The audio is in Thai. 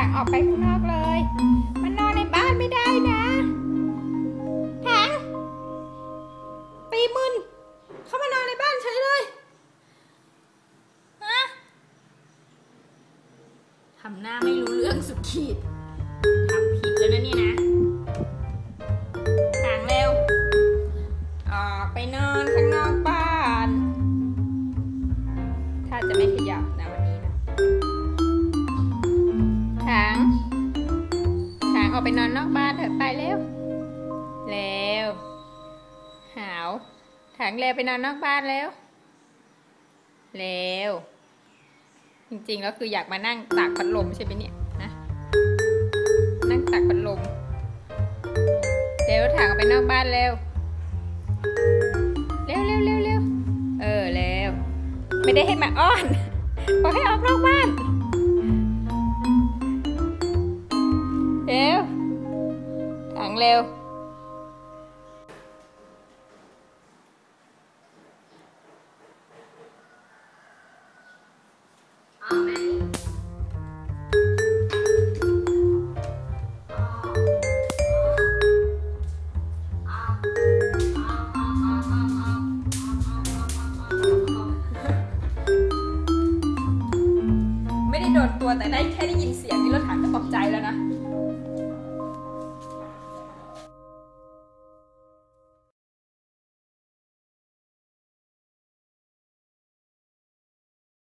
ากออกไปข้างนอกเลย มันนอนในบ้านไม่ได้นะถังปีมึน เข้ามานอนในบ้านเฉยเลยฮะทำหน้าไม่รู้เรื่องสุดขีด ทำผิดแล้วนะนี่ ถังออกไปนอนนอกบ้านเถอะไปเร็วเร็วหาวถังเร็วไปนอนนอกบ้านเร็วเร็วจริงๆแล้วคืออยากมานั่งตากพัดลมใช่ไหมเนี่ยนะนั่งตากพัดลมเร็วถังออกไปนอกบ้านเร็วเร็วเร็วเร็วเร็วเออเร็วไม่ได้ให้มาอ้อนบอกให้ออกนอกบ้าน เร็ว ไม่ได้โดนตัวแต่ได้แค่ได้ยินเสียงนี่รถ